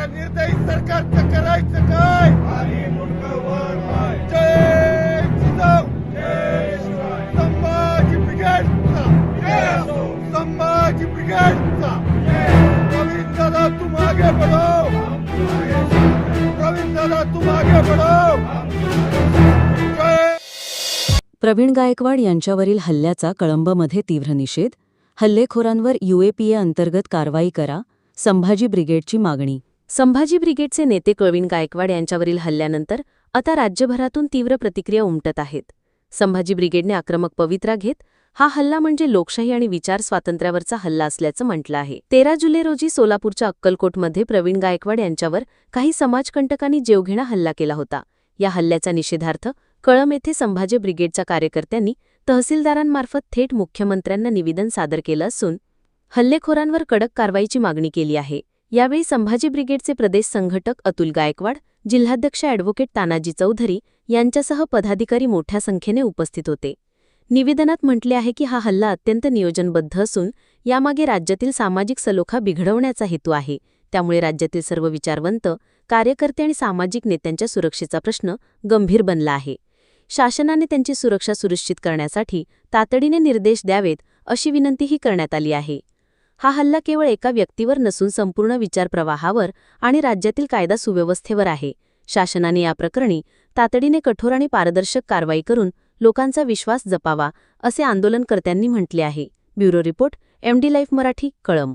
या निर्दयी सरकारचं करायचं काय? जय जिजाऊ. संभाजी ब्रिगेडचा. संभाजी ब्रिगेडचा. प्रवीण दादा तुम आगे बढ़ो प्रवीण दादा तुम आगे बढ़ो जय. प्रवीण गायकवाड यांच्यावरील हल्ल्याचा कळंबमध्ये तीव्र निषेध. हल्लेखोरांवर युएपीए अंतर्गत कारवाई करा. संभाजी ब्रिगेडची मागणी. संभाजी ब्रिगेडचे नेते प्रवीण गायकवाड यांच्यावरील हल्ल्यानंतर आता राज्यभरातून तीव्र प्रतिक्रिया उमटत आहेत. संभाजी ब्रिगेडने आक्रमक पवित्रा घेत हा हल्ला म्हणजे लोकशाही आणि विचार स्वातंत्र्यावरचा हल्ला असल्याचं म्हटलं आहे. तेरा जुलै रोजी सोलापूरच्या अक्कलकोटमध्ये प्रवीण गायकवाड यांच्यावर काही समाजकंटकांनी जेवघेणा हल्ला केला होता. या हल्ल्याचा निषेधार्थ कळम येथे संभाजी ब्रिगेडच्या कार्यकर्त्यांनी तहसीलदारांमार्फत थेट मुख्यमंत्र्यांना निवेदन सादर केलं असून हल्लेखोरांवर कडक कारवाईची मागणी केली आहे. यावेळी संभाजी ब्रिगेडचे प्रदेश संघटक अतुल गायकवाड जिल्हाध्यक्ष ॲडव्होकेट तानाजी चौधरी यांच्यासह पदाधिकारी मोठ्या संख्येने उपस्थित होते. निवेदनात म्हटले आहे की हा हल्ला अत्यंत नियोजनबद्ध असून यामागे राज्यातील सामाजिक सलोखा बिघडवण्याचा हेतू आहे. त्यामुळे राज्यातील सर्व विचारवंत कार्यकर्ते आणि सामाजिक नेत्यांच्या सुरक्षेचा प्रश्न गंभीर बनला आहे. शासनाने त्यांची सुरक्षा सुनिश्चित करण्यासाठी तातडीने निर्देश द्यावेत अशी विनंतीही करण्यात आली आहे. हा हल्ला केवळ एका व्यक्तीवर नसून संपूर्ण विचारप्रवाहावर आणि राज्यातील कायदा सुव्यवस्थेवर आहे. शासनाने या प्रकरणी तातडीने कठोर आणि पारदर्शक कारवाई करून लोकांचा विश्वास जपावा असे आंदोलनकर्त्यांनी म्हटले आहे. Bureau report MD life Marathi कळम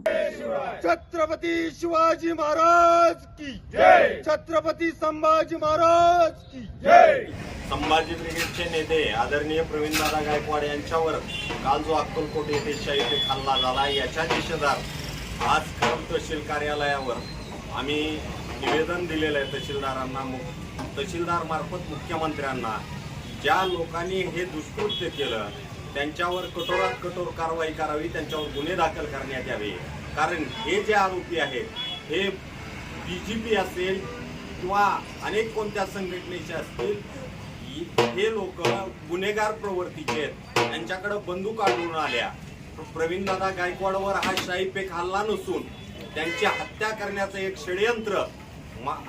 छत्रपती शिवाजी महाराज की जय! छत्रपती संभाजी महाराज की जय! संभाजी ब्रिगेडचे नेते आदरणीय प्रवीणदादा गायकवाड यांच्यावर काल जो अक्कलकोट येथे शहीद हल्ला झाला याच्या निषेधात आज कळम तहसील कार्यालयावर आम्ही निवेदन दिलेलं आहे तहसीलदारांना मु- तहसीलदार मार्फत मुख्यमंत्र्यांना ज्या लोकांनी हे दुष्कृत्य केलं त्यांच्यावर कठोरात कठोर कारवाई करावी त्यांच्यावर गुन्हे दाखल करण्यात यावे. कारण हे जे आरोपी आहेत हे बी जे पी असेल किंवा अनेक कोणत्या संघटनेचे असतील की हे लोक गुन्हेगार प्रवृत्तीचे आहेत. त्यांच्याकडे बंदूक आढळून आल्या. प्रवीणदादा गायकवाडवर हा शाही पेक हल्ला नसून त्यांची हत्या करण्याचं एक षडयंत्र.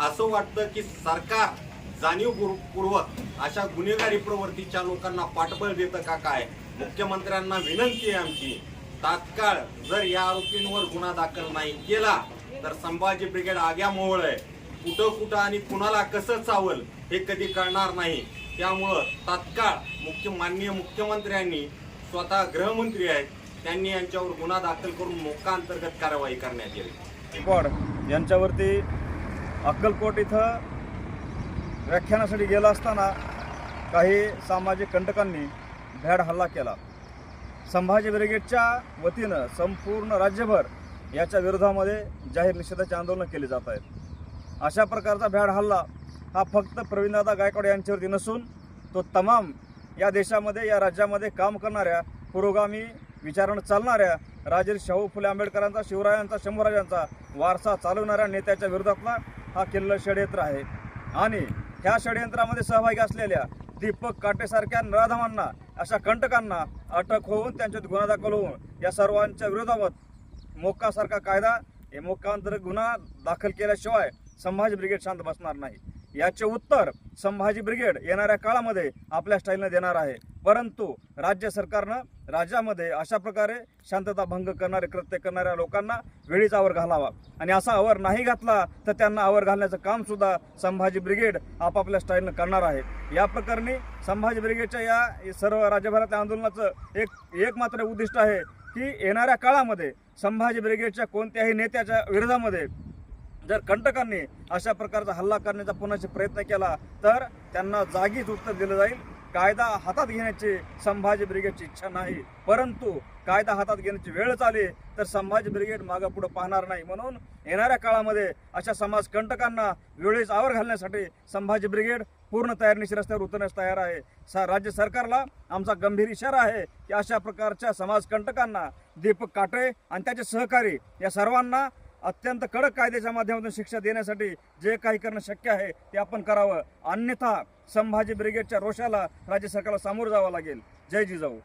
असं वाटतं की सरकार जाणीवपूर्वक अशा गुन्हेगारी प्रवृत्तीच्या लोकांना पाठबळ देतं का काय? मुख्यमंत्र्यांना विनंती आहे आमची. तात्काळ जर या आरोपींवर गुन्हा दाखल नाही केला तर संभाजी ब्रिगेड आग्या मोहळ आहे. कुठं कुठं आणि कुणाला कसं चावल हे कधी कळणार नाही. त्यामुळं तात्काळ मुख्य माननीय मुख्यमंत्र्यांनी स्वतः गृहमंत्री आहेत त्यांनी यांच्यावर गुन्हा दाखल करून मोका अंतर्गत कारवाई करण्यात यावी. पॉड यांच्यावरती अक्कलकोट इथं व्याख्यानासाठी गेला असताना काही सामाजिक कंटकांनी भ्याड हल्ला केला. संभाजी ब्रिगेडच्या वतीनं संपूर्ण राज्यभर याच्या विरोधामध्ये जाहीर निषेधाचे आंदोलन केले जात आहेत. अशा प्रकारचा भ्याड हल्ला हा फक्त प्रवीणदादा गायकवाड यांच्यावरती नसून तो तमाम या देशामध्ये या राज्यामध्ये काम करणाऱ्या पुरोगामी विचारानं चालणाऱ्या राजेश शाहू फुले आंबेडकरांचा शिवरायांचा शंभूराजांचा वारसा चालवणाऱ्या नेत्याच्या विरोधातला हा किल्ल षडयंत्र आहे. आणि ह्या षडयंत्रामध्ये सहभागी असलेल्या दीपक काटेसारख्या नराधमांना अशा कंटकांना अटक होऊन त्यांच्यात गुन्हा दाखल होऊन या सर्वांच्या विरोधात मोक्कासारखा कायदा हे मोक्कांतर गुन्हा दाखल केल्याशिवाय संभाजी ब्रिगेड शांत बसणार नाही. याचे उत्तर संभाजी ब्रिगेड येणाऱ्या काळामध्ये आपल्या स्टाईलनं देणार आहे. परंतु राज्य सरकारनं राज्यामध्ये अशा प्रकारे शांतता भंग करणारे कृत्य करणाऱ्या लोकांना वेळीच आवर घालावा. आणि असा आवर नाही घातला तर त्यांना आवर घालण्याचं काम सुद्धा संभाजी ब्रिगेड आपापल्या स्टाईलनं करणार आहे. या प्रकरणी संभाजी ब्रिगेडच्या या सर्व राज्यभरातल्या आंदोलनाचं एक एक मात्र उद्दिष्ट आहे की येणाऱ्या काळामध्ये संभाजी ब्रिगेडच्या कोणत्याही नेत्याच्या विरोधामध्ये जर कंटकांनी अशा प्रकारचा हल्ला करण्याचा पुन्हा प्रयत्न केला तर त्यांना जागीच उत्तर दिलं जाईल. कायदा हातात घेण्याची संभाजी ब्रिगेडची इच्छा नाही. परंतु कायदा हातात घेण्याची वेळच आली तर संभाजी ब्रिगेड मागं पुढं पाहणार नाही. म्हणून येणाऱ्या काळामध्ये अशा समाज कंटकांना वेळेस आवर घालण्यासाठी संभाजी ब्रिगेड पूर्ण तयारीनिशी रस्त्यावर उतरण्यास तयार आहे. सा राज्य सरकारला आमचा गंभीर इशारा आहे की अशा प्रकारच्या समाज कंटकांना दीपक काटे आणि त्याचे सहकारी या सर्वांना अत्यंत कडक कायद्याच्या माध्यमातून शिक्षा देण्यासाठी जे काही करणं शक्य आहे ते आपण करावं. अन्यथा संभाजी ब्रिगेडच्या रोषाला राज्य सरकारला सामोरं जावं लागेल. जय जिजाऊ.